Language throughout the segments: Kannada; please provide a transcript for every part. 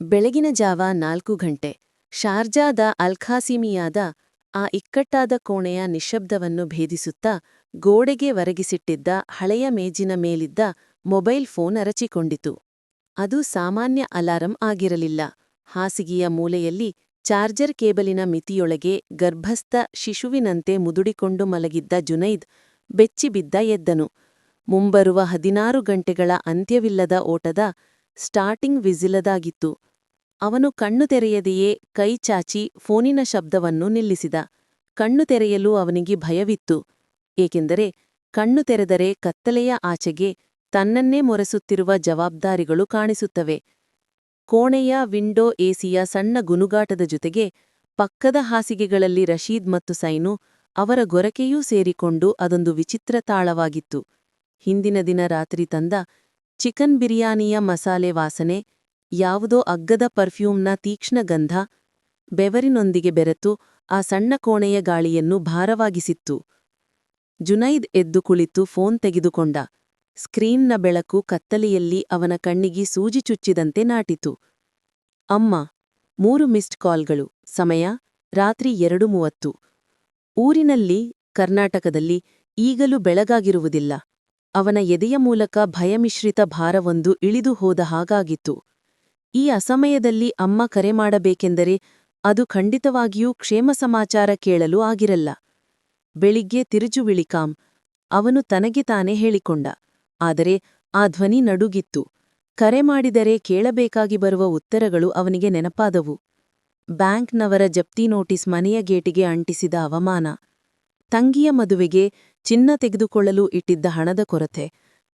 ಬೆಳಗಿನ ಜಾವ ನಾಲ್ಕು ಗಂಟೆ, ಶಾರ್ಜಾದ ಅಲ್ಖಾಸಿಮಿಯಾದ ಆ ಇಕ್ಕಟ್ಟಾದ ಕೋಣೆಯ ನಿಶಬ್ದವನ್ನು ಭೇದಿಸುತ್ತಾ ಗೋಡೆಗೆ ಒರಗಿಸಿಟ್ಟಿದ್ದ ಹಳೆಯ ಮೇಜಿನ ಮೇಲಿದ್ದ ಮೊಬೈಲ್ ಫೋನ್ ಅರಚಿಕೊಂಡಿತು. ಅದು ಸಾಮಾನ್ಯ ಅಲಾರಂ ಆಗಿರಲಿಲ್ಲ. ಹಾಸಿಗೆಯ ಮೂಲೆಯಲ್ಲಿ ಚಾರ್ಜರ್ ಕೇಬಲಿನ ಮಿತಿಯೊಳಗೆ ಗರ್ಭಸ್ಥ ಶಿಶುವಿನಂತೆ ಮುದುಡಿಕೊಂಡು ಮಲಗಿದ್ದ ಜುನೈದ್ ಬೆಚ್ಚಿಬಿದ್ದ ಎದ್ದನು. ಮುಂಬರುವ ಹದಿನಾರು ಗಂಟೆಗಳ ಅಂತ್ಯವಿಲ್ಲದ ಓಟದ ಸ್ಟಾರ್ಟಿಂಗ್ ವಿಸಿಲದಾಗಿತ್ತು. ಅವನು ಕಣ್ಣು ತೆರೆಯದೆಯೇ ಕೈ ಚಾಚಿ ಫೋನಿನ ಶಬ್ದವನ್ನು ನಿಲ್ಲಿಸಿದ. ಕಣ್ಣು ತೆರೆಯಲು ಅವನಿಗೆ ಭಯವಿತ್ತು. ಏಕೆಂದರೆ ಕಣ್ಣು ತೆರೆದರೆ ಕತ್ತಲೆಯ ಆಚೆಗೆ ತನ್ನನ್ನೇ ಮೊರೆಸುತ್ತಿರುವ ಜವಾಬ್ದಾರಿಗಳು ಕಾಣಿಸುತ್ತವೆ. ಕೋಣೆಯ ವಿಂಡೋ ಎಸಿಯ ಸಣ್ಣ ಗುನುಗಾಟದ ಜೊತೆಗೆ ಪಕ್ಕದ ಹಾಸಿಗೆಗಳಲ್ಲಿ ರಶೀದ್ ಮತ್ತು ಸೈನು ಅವರ ಗೊರಕೆಯೂ ಸೇರಿಕೊಂಡು ಅದೊಂದು ವಿಚಿತ್ರ ತಾಳವಾಗಿತ್ತು. ಹಿಂದಿನ ದಿನ ರಾತ್ರಿ ತಂದ ಚಿಕನ್ ಬಿರಿಯಾನಿಯ ಮಸಾಲೆ ವಾಸನೆ ಯಾವುದೋ ಅಗ್ಗದ ಪರ್ಫ್ಯೂಮ್ನ ತೀಕ್ಷ್ಣ ಗಂಧ ಬೆವರಿನೊಂದಿಗೆ ಬೆರೆತು ಆ ಸಣ್ಣ ಕೋಣೆಯ ಗಾಳಿಯನ್ನು ಭಾರವಾಗಿಸಿತ್ತು. ಜುನೈದ್ ಎದ್ದು ಕುಳಿತು ಫೋನ್ ತೆಗೆದುಕೊಂಡ. ಸ್ಕ್ರೀನ್ನ ಬೆಳಕು ಕತ್ತಲೆಯಲ್ಲಿ ಅವನ ಕಣ್ಣಿಗೆ ಸೂಜಿ ಚುಚ್ಚಿದಂತೆ ನಾಟಿತು. ಅಮ್ಮ, ಮೂರು ಮಿಸ್ಡ್ ಕಾಲ್ಗಳು. ಸಮಯ, ರಾತ್ರಿ ಎರಡು ಮೂವತ್ತು. ಊರಿನಲ್ಲಿ, ಕರ್ನಾಟಕದಲ್ಲಿ ಈಗಲೂ ಬೆಳಗಾಗಿರುವುದಿಲ್ಲ. ಅವನ ಎದೆಯ ಮೂಲಕ ಭಯಮಿಶ್ರಿತ ಭಾರವೊಂದು ಇಳಿದು ಹೋದ ಹಾಗಾಗಿತ್ತು. ಈ ಅಸಮಯದಲ್ಲಿ ಅಮ್ಮ ಕರೆ ಮಾಡಬೇಕೆಂದರೆ ಅದು ಖಂಡಿತವಾಗಿಯೂ ಕ್ಷೇಮ ಸಮಾಚಾರ ಕೇಳಲು ಆಗಿರಲ್ಲ. ಬೆಳಿಗ್ಗೆ ತಿರುಜುವಿಳಿಕಾಂ ಅವನು ತನಗೆ ತಾನೇ ಹೇಳಿಕೊಂಡ. ಆದರೆ ಆ ಧ್ವನಿ ನಡುಗಿತ್ತು. ಕರೆ ಮಾಡಿದರೆ ಕೇಳಬೇಕಾಗಿ ಬರುವ ಉತ್ತರಗಳು ಅವನಿಗೆ ನೆನಪಾದವು. ಬ್ಯಾಂಕ್ನವರ ಜಪ್ತಿ ನೋಟಿಸ್ ಮನೆಯ ಗೇಟಿಗೆ ಅಂಟಿಸಿದ ಅವಮಾನ. ತಂಗಿಯ ಮದುವೆಗೆ ಚಿನ್ನ ತೆಗೆದುಕೊಳ್ಳಲು ಇಟ್ಟಿದ್ದ ಹಣದ ಕೊರತೆ.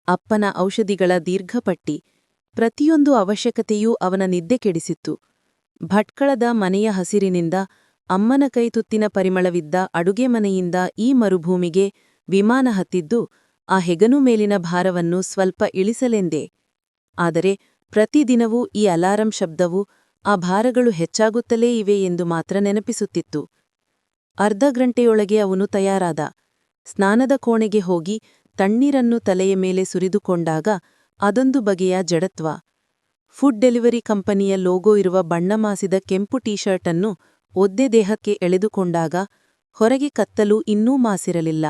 ಅಪ್ಪನ ಔಷಧಿಗಳ ದೀರ್ಘಪಟ್ಟಿ ಪ್ರತಿಯೊಂದು ಅವಶ್ಯಕತೆಯೂ ಅವನ ನಿದ್ದೆ ಕೆಡಿಸಿತ್ತು. ಭಟ್ಕಳದ ಮನೆಯ ಹಸಿರಿನಿಂದ, ಅಮ್ಮನ ಕೈತುತ್ತಿನ ಪರಿಮಳವಿದ್ದ ಅಡುಗೆ ಮನೆಯಿಂದ ಈ ಮರುಭೂಮಿಗೆ ವಿಮಾನ ಹತ್ತಿದ್ದು, ಆ ಹೆಗನು ಮೇಲಿನ ಭಾರವನ್ನು ಸ್ವಲ್ಪ ಇಳಿಸಲೆಂದೇ. ಆದರೆ ಪ್ರತಿದಿನವೂ ಈ ಅಲಾರಂ ಶಬ್ದವು ಆ ಭಾರಗಳು ಹೆಚ್ಚಾಗುತ್ತಲೇ ಇವೆ ಎಂದು ಮಾತ್ರ ನೆನಪಿಸುತ್ತಿತ್ತು. ಅರ್ಧ ಗಂಟೆಯೊಳಗೆ ಅವನು ತಯಾರಾದ. ಸ್ನಾನದ ಕೋಣೆಗೆ ಹೋಗಿ ತಣ್ಣೀರನ್ನು ತಲೆಯ ಮೇಲೆ ಸುರಿದುಕೊಂಡಾಗ ಅದೊಂದು ಬಗೆಯ ಜಡತ್ವ. ಫುಡ್ ಡೆಲಿವರಿ ಕಂಪನಿಯ ಲೋಗೋ ಇರುವ ಬಣ್ಣಮಾಸಿದ ಕೆಂಪು ಟೀ ಶರ್ಟನ್ನು ಒದ್ದೆ ದೇಹಕ್ಕೆ ಎಳೆದುಕೊಂಡಾಗ ಹೊರಗೆ ಕತ್ತಲು ಇನ್ನೂ ಮಾಸಿರಲಿಲ್ಲ.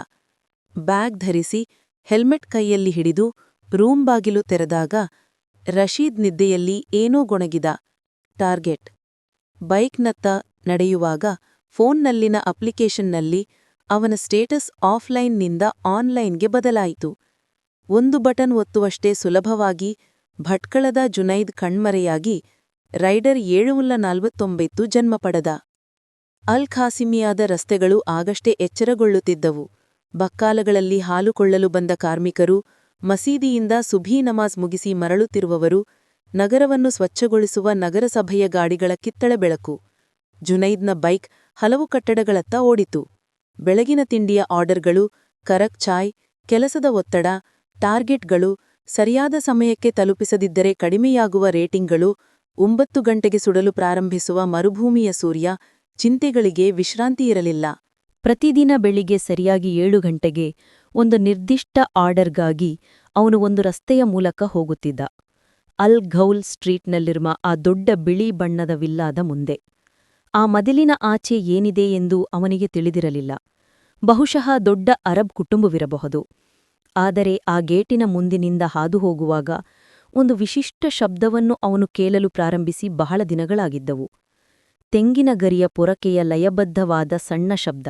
ಬ್ಯಾಗ್ ಧರಿಸಿ ಹೆಲ್ಮೆಟ್ ಕೈಯಲ್ಲಿ ಹಿಡಿದು ರೂಮ್ ಬಾಗಿಲು ತೆರೆದಾಗ ರಶೀದ್ ನಿದ್ದೆಯಲ್ಲಿ ಏನೋ ಗೊಣಗಿದ ಟಾರ್ಗೆಟ್. ಬೈಕ್ನತ್ತ ನಡೆಯುವಾಗ ಫೋನ್ನಲ್ಲಿನ ಅಪ್ಲಿಕೇಶನ್ನಲ್ಲಿ ಅವನ ಸ್ಟೇಟಸ್ ಆಫ್ಲೈನ್ನಿಂದ ಆನ್ಲೈನ್ಗೆ ಬದಲಾಯಿತು. ಒಂದು ಬಟನ್ ಒತ್ತುವಷ್ಟೇ ಸುಲಭವಾಗಿ ಭಟ್ಕಳದ ಜುನೈದ್ ಕಣ್ಮರೆಯಾಗಿ ರೈಡರ್ ಏಳುವುಲ್ಲ ನಲ್ವತ್ತೊಂಬತ್ತು ಜನ್ಮ ಪಡೆದ. ಅಲ್ ಖಾಸಿಮಿಯಾದ ರಸ್ತೆಗಳು ಆಗಷ್ಟೇ ಎಚ್ಚರಗೊಳ್ಳುತ್ತಿದ್ದವು. ಬಕ್ಕಾಲಗಳಲ್ಲಿ ಹಾಲು ಕೊಳ್ಳಲು ಬಂದ ಕಾರ್ಮಿಕರು, ಮಸೀದಿಯಿಂದ ಸುಭೀ ನಮಾಜ್ ಮುಗಿಸಿ ಮರಳುತ್ತಿರುವವರು, ನಗರವನ್ನು ಸ್ವಚ್ಛಗೊಳಿಸುವ ನಗರಸಭೆಯ ಗಾಡಿಗಳ ಕಿತ್ತಳೆ ಬೆಳಕು. ಜುನೈದ್ನ ಬೈಕ್ ಹಲವು ಕಟ್ಟಡಗಳತ್ತ ಓಡಿತು. ಬೆಳಗಿನ ತಿಂಡಿಯ ಆರ್ಡರ್ಗಳು, ಕರಕ್ ಚಾಯ್, ಕೆಲಸದ ಒತ್ತಡ ಟಾರ್ಗೆಟ್ಗಳು ಸರಿಯಾದ ಸಮಯಕ್ಕೆ ತಲುಪಿಸದಿದ್ದರೆ ಕಡಿಮೆಯಾಗುವ ರೇಟಿಂಗ್ಗಳು ಒಂಬತ್ತು ಗಂಟೆಗೆ ಸುಡಲು ಪ್ರಾರಂಭಿಸುವ ಮರುಭೂಮಿಯ ಸೂರ್ಯ ಚಿಂತೆಗಳಿಗೆ ವಿಶ್ರಾಂತಿ ಇರಲಿಲ್ಲ. ಪ್ರತಿದಿನ ಬೆಳಿಗ್ಗೆ ಸರಿಯಾಗಿ ಏಳು ಗಂಟೆಗೆ ಒಂದು ನಿರ್ದಿಷ್ಟ ಆರ್ಡರ್ಗಾಗಿ ಅವನು ಒಂದು ರಸ್ತೆಯ ಮೂಲಕ ಹೋಗುತ್ತಿದ್ದ. ಅಲ್ ಘೌಲ್ ಸ್ಟ್ರೀಟ್ನಲ್ಲಿರುವ ಆ ದೊಡ್ಡ ಬಿಳಿ ಬಣ್ಣದ ವಿಲ್ಲಾದ ಮುಂದೆ. ಆ ಮದಿಲಿನ ಆಚೆ ಏನಿದೆ ಎಂದು ಅವನಿಗೆ ತಿಳಿದಿರಲಿಲ್ಲ. ಬಹುಶಃ ದೊಡ್ಡ ಅರಬ್ ಕುಟುಂಬವಿರಬಹುದು. ಆದರೆ ಆ ಗೇಟಿನ ಮುಂದಿನಿಂದ ಹಾದುಹೋಗುವಾಗ ಒಂದು ವಿಶಿಷ್ಟ ಶಬ್ದವನ್ನು ಅವನು ಕೇಳಲು ಪ್ರಾರಂಭಿಸಿ ಬಹಳ ದಿನಗಳಾಗಿದ್ದವು. ತೆಂಗಿನ ಗರಿಯ ಪೊರಕೆಯ ಲಯಬದ್ಧವಾದ ಸಣ್ಣ ಶಬ್ದ,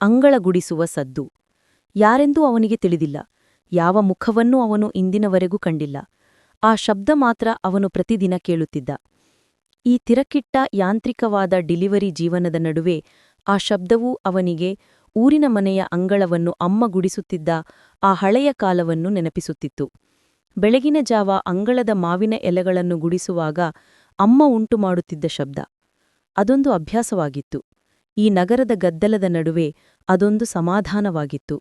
ಅಂಗಳ ಗುಡಿಸುವ ಸದ್ದು. ಯಾರೆಂದೂ ಅವನಿಗೆ ತಿಳಿದಿಲ್ಲ, ಯಾವ ಮುಖವನ್ನೂ ಅವನು ಇಂದಿನವರೆಗೂ ಕಂಡಿಲ್ಲ. ಆ ಶಬ್ದ ಮಾತ್ರ ಅವನು ಪ್ರತಿದಿನ ಕೇಳುತ್ತಿದ್ದ. ಈ ತಿರಕಿಟ್ಟ ಯಾಂತ್ರಿಕವಾದ ಡಿಲಿವರಿ ಜೀವನದ ನಡುವೆ ಆ ಶಬ್ದವೂ ಅವನಿಗೆ ಊರಿನ ಮನೆಯ ಅಂಗಳವನ್ನು ಅಮ್ಮ ಗುಡಿಸುತ್ತಿದ್ದ ಆ ಹಳೆಯ ಕಾಲವನ್ನು ನೆನಪಿಸುತ್ತಿತ್ತು. ಬೆಳಗಿನ ಜಾವ ಅಂಗಳದ ಮಾವಿನ ಎಲೆಗಳನ್ನು ಗುಡಿಸುವಾಗ ಅಮ್ಮ ಉಂಟು ಮಾಡುತ್ತಿದ್ದ ಶಬ್ದ. ಅದೊಂದು ಅಭ್ಯಾಸವಾಗಿತ್ತು. ಈ ನಗರದ ಗದ್ದಲದ ನಡುವೆ ಅದೊಂದು ಸಮಾಧಾನವಾಗಿತ್ತು.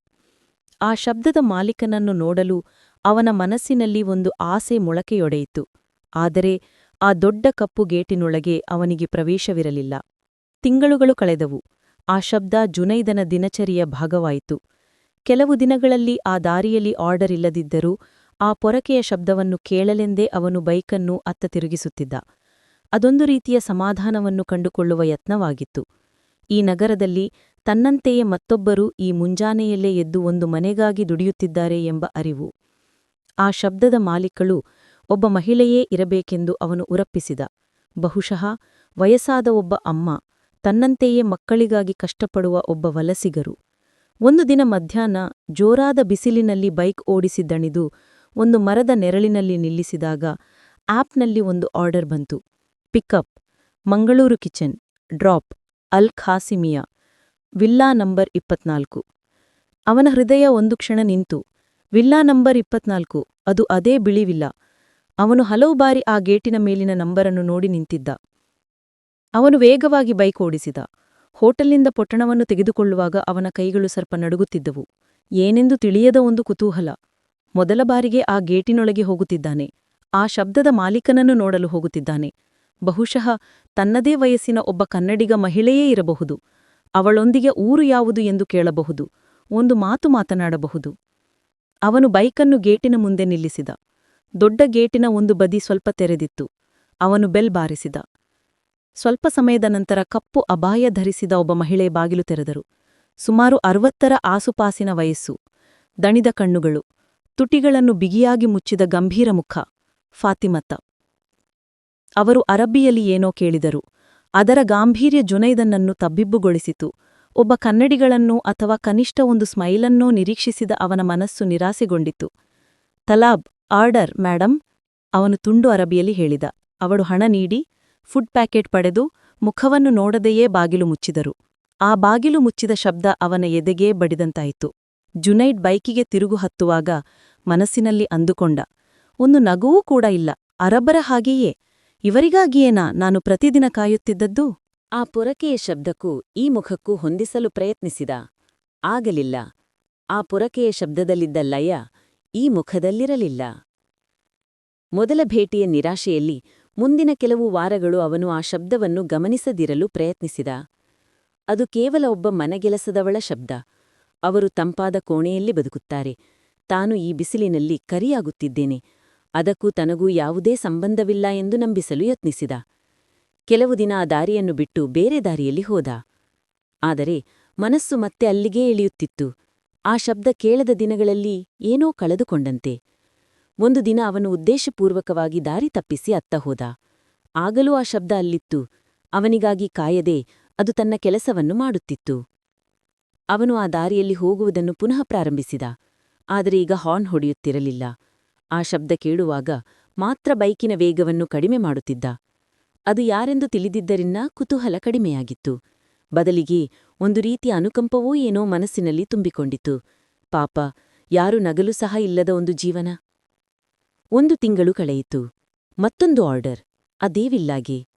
ಆ ಶಬ್ದದ ಮಾಲೀಕನನ್ನು ನೋಡಲು ಅವನ ಮನಸ್ಸಿನಲ್ಲಿ ಒಂದು ಆಸೆ ಮೊಳಕೆಯೊಡೆಯಿತು. ಆದರೆ ಆ ದೊಡ್ಡ ಕಪ್ಪು ಗೇಟಿನೊಳಗೆ ಅವನಿಗೆ ಪ್ರವೇಶವಿರಲಿಲ್ಲ. ತಿಂಗಳುಗಳು ಕಳೆದವು. ಆ ಶಬ್ದ ಜುನೈದನ ದಿನಚರಿಯ ಭಾಗವಾಯಿತು. ಕೆಲವು ದಿನಗಳಲ್ಲಿ ಆ ದಾರಿಯಲ್ಲಿ ಆರ್ಡರ್ ಇಲ್ಲದಿದ್ದರೂ ಆ ಪೊರಕೆಯ ಶಬ್ದವನ್ನು ಕೇಳಲೆಂದೇ ಅವನು ಬೈಕನ್ನು ಅತ್ತ ತಿರುಗಿಸುತ್ತಿದ್ದ. ಅದೊಂದು ರೀತಿಯ ಸಮಾಧಾನವನ್ನು ಕಂಡುಕೊಳ್ಳುವ ಯತ್ನವಾಗಿತ್ತು. ಈ ನಗರದಲ್ಲಿ ತನ್ನಂತೆಯೇ ಮತ್ತೊಬ್ಬರು ಈ ಮುಂಜಾನೆಯಲ್ಲೇ ಎದ್ದು ಒಂದು ಮನೆಗಾಗಿ ದುಡಿಯುತ್ತಿದ್ದಾರೆ ಎಂಬ ಅರಿವು. ಆ ಶಬ್ದದ ಮಾಲೀಕಳು ಒಬ್ಬ ಮಹಿಳೆಯೇ ಇರಬೇಕೆಂದು ಅವನು ಉರಪ್ಪಿಸಿದ. ಬಹುಶಃ ವಯಸ್ಸಾದ ಒಬ್ಬ ಅಮ್ಮ ತನ್ನಂತೆಯೇ ಮಕ್ಕಳಿಗಾಗಿ ಕಷ್ಟಪಡುವ ಒಬ್ಬ ವಲಸಿಗರು. ಒಂದು ದಿನ ಮಧ್ಯಾಹ್ನ ಜೋರಾದ ಬಿಸಿಲಿನಲ್ಲಿ ಬೈಕ್ ಓಡಿಸಿದ್ದಣಿದು ಒಂದು ಮರದ ನೆರಳಿನಲ್ಲಿ ನಿಲ್ಲಿಸಿದಾಗ ಆಪ್ನಲ್ಲಿ ಒಂದು ಆರ್ಡರ್ ಬಂತು. ಪಿಕಪ್, ಮಂಗಳೂರು ಕಿಚನ್, ಡ್ರಾಪ್, ಅಲ್ ಖಾಸಿಮಿಯಾ, ವಿಲ್ಲಾ ನಂಬರ್ ಇಪ್ಪತ್ನಾಲ್ಕು. ಅವನ ಹೃದಯ ಒಂದು ಕ್ಷಣ ನಿಂತು, ವಿಲ್ಲಾ ನಂಬರ್ ಇಪ್ಪತ್ನಾಲ್ಕು, ಅದು ಅದೇ ಬಿಳಿವಿಲ್ಲ. ಅವನು ಹಲವು ಬಾರಿ ಆ ಗೇಟಿನ ಮೇಲಿನ ನಂಬರನ್ನು ನೋಡಿ ನಿಂತಿದ್ದ. ಅವನು ವೇಗವಾಗಿ ಬೈಕ್ ಓಡಿಸಿದ ಹೋಟೆಲ್ನಿಂದ ಪೊಟ್ಟಣವನ್ನು ತೆಗೆದುಕೊಳ್ಳುವಾಗ ಅವನ ಕೈಗಳು ಸರ್ಪ ನಡುಗುತ್ತಿದ್ದವು. ಏನೆಂದು ತಿಳಿಯದ ಒಂದು ಕುತೂಹಲ. ಮೊದಲ ಬಾರಿಗೆ ಆ ಗೇಟಿನೊಳಗೆ ಹೋಗುತ್ತಿದ್ದಾನೆ. ಆ ಶಬ್ದದ ಮಾಲೀಕನನ್ನು ನೋಡಲು ಹೋಗುತ್ತಿದ್ದಾನೆ. ಬಹುಶಃ ತನ್ನದೇ ವಯಸ್ಸಿನ ಒಬ್ಬ ಕನ್ನಡಿಗ ಮಹಿಳೆಯೇ ಇರಬಹುದು. ಅವಳೊಂದಿಗೆ ಊರು ಯಾವುದು ಎಂದು ಕೇಳಬಹುದು. ಒಂದು ಮಾತು ಮಾತನಾಡಬಹುದು. ಅವನು ಬೈಕನ್ನು ಗೇಟಿನ ಮುಂದೆ ನಿಲ್ಲಿಸಿದ. ದೊಡ್ಡ ಗೇಟಿನ ಒಂದು ಬದಿ ಸ್ವಲ್ಪ ತೆರೆದಿತ್ತು. ಅವನು ಬೆಲ್ ಬಾರಿಸಿದ. ಸ್ವಲ್ಪ ಸಮಯದ ನಂತರ ಕಪ್ಪು ಅಬಾಯ ಧರಿಸಿದ ಒಬ್ಬ ಮಹಿಳೆ ಬಾಗಿಲು ತೆರೆದರು. ಸುಮಾರು ಅರವತ್ತರ ಆಸುಪಾಸಿನ ವಯಸ್ಸು. ದಣಿದ ಕಣ್ಣುಗಳು. ತುಟಿಗಳನ್ನು ಬಿಗಿಯಾಗಿ ಮುಚ್ಚಿದ ಗಂಭೀರ ಮುಖ. ಫಾತಿಮತ್ತ. ಅವರು ಅರಬ್ಬಿಯಲ್ಲಿ ಏನೋ ಕೇಳಿದರು. ಅದರ ಗಾಂಭೀರ್ಯ ಜುನೈದನನ್ನು ತಬ್ಬಿಬ್ಬುಗೊಳಿಸಿತು. ಒಬ್ಬ ಕನ್ನಡಿಗಳನ್ನೋ ಅಥವಾ ಕನಿಷ್ಠ ಒಂದು ಸ್ಮೈಲನ್ನೋ ನಿರೀಕ್ಷಿಸಿದ ಅವನ ಮನಸ್ಸು ನಿರಾಸೆಗೊಂಡಿತು ತಲಾಬ್, ಆರ್ಡರ್, ಮ್ಯಾಡಂ, ಅವನು ತುಂಡು ಅರಬಿಯಲ್ಲಿ ಹೇಳಿದ. ಅವಳು ಹಣ ನೀಡಿ ಫುಡ್ ಪ್ಯಾಕೆಟ್ ಪಡೆದು ಮುಖವನ್ನು ನೋಡದೆಯೇ ಬಾಗಿಲು ಮುಚ್ಚಿದರು. ಆ ಬಾಗಿಲು ಮುಚ್ಚಿದ ಶಬ್ದ ಅವನ ಎದೆಗೇ ಬಡಿದಂತಾಯಿತು. ಜುನೈಡ್ ಬೈಕಿಗೆ ತಿರುಗು ಹತ್ತುವಾಗ ಮನಸ್ಸಿನಲ್ಲಿ ಅಂದುಕೊಂಡ, ಒಂದು ನಗುವೂ ಕೂಡ ಇಲ್ಲ. ಅರಬ್ಬರ ಹಾಗೆಯೇ. ಇವರಿಗಾಗಿಯೇನಾ ನಾನು ಪ್ರತಿದಿನ ಕಾಯುತ್ತಿದ್ದದ್ದು? ಆ ಪೊರಕೆಯ ಶಬ್ದಕ್ಕೂ ಈ ಮುಖಕ್ಕೂ ಹೊಂದಿಸಲು ಪ್ರಯತ್ನಿಸಿದ. ಆಗಲಿಲ್ಲ. ಆ ಪೊರಕೆಯ ಶಬ್ದದಲ್ಲಿದ್ದ ಲಯ ಈ ಮುಖದಲ್ಲಿರಲಿಲ್ಲ. ಮೊದಲ ಭೇಟಿಯ ನಿರಾಶೆಯಲ್ಲಿ ಮುಂದಿನ ಕೆಲವು ವಾರಗಳು ಅವನು ಆ ಶಬ್ದವನ್ನು ಗಮನಿಸದಿರಲು ಪ್ರಯತ್ನಿಸಿದ. ಅದು ಕೇವಲ ಒಬ್ಬ ಮನಗೆಲಸದವಳ ಶಬ್ದ. ಅವರು ತಂಪಾದ ಕೋಣೆಯಲ್ಲಿ ಬದುಕುತ್ತಾರೆ. ತಾನು ಈ ಬಿಸಿಲಿನಲ್ಲಿ ಕರಿಯಾಗುತ್ತಿದ್ದೇನೆ. ಅದಕ್ಕೂ ತನಗೂ ಯಾವುದೇ ಸಂಬಂಧವಿಲ್ಲ ಎಂದು ನಂಬಿಸಲು ಯತ್ನಿಸಿದ. ಕೆಲವು ದಿನ ಆ ದಾರಿಯನ್ನು ಬಿಟ್ಟು ಬೇರೆ ದಾರಿಯಲ್ಲಿ ಹೋದ. ಆದರೆ ಮನಸ್ಸು ಮತ್ತೆ ಅಲ್ಲಿಗೇ ಇಳಿಯುತ್ತಿತ್ತು. ಆ ಶಬ್ದ ಕೇಳದ ದಿನಗಳಲ್ಲಿ ಏನೋ ಕಳೆದುಕೊಂಡಂತೆ. ಒಂದು ದಿನ ಅವನು ಉದ್ದೇಶಪೂರ್ವಕವಾಗಿ ದಾರಿ ತಪ್ಪಿಸಿ ಅತ್ತ ಹೋದ. ಆಗಲೂ ಆ ಶಬ್ದ ಅಲ್ಲಿತ್ತು. ಅವನಿಗಾಗಿ ಕಾಯದೆ ಅದು ತನ್ನ ಕೆಲಸವನ್ನು ಮಾಡುತ್ತಿತ್ತು. ಅವನು ಆ ದಾರಿಯಲ್ಲಿ ಹೋಗುವುದನ್ನು ಪುನಃ ಪ್ರಾರಂಭಿಸಿದ. ಆದರೆ ಈಗ ಹಾರ್ನ್ ಹೊಡೆಯುತ್ತಿರಲಿಲ್ಲ. ಆ ಶಬ್ದ ಕೇಳುವಾಗ ಮಾತ್ರ ಬೈಕಿನ ವೇಗವನ್ನು ಕಡಿಮೆ ಮಾಡುತ್ತಿದ್ದ. ಅದು ಯಾರೆಂದು ತಿಳಿದಿದ್ದರಿಂದ ಕುತೂಹಲ ಕಡಿಮೆಯಾಗಿತ್ತು. ಬದಲಿಗೆ ಒಂದು ರೀತಿಯ ಅನುಕಂಪವೂ ಏನೋ ಮನಸ್ಸಿನಲ್ಲಿ ತುಂಬಿಕೊಂಡಿತು ಪಾಪ, ಯಾರು ನಗಲು ಸಹ ಇಲ್ಲದ ಒಂದು ಜೀವನ. ಒಂದು ತಿಂಗಳು ಕಳೆಯಿತು. ಮತ್ತೊಂದು ಆರ್ಡರ್. ಅದೇವಿಲ್ಲಾಗೆ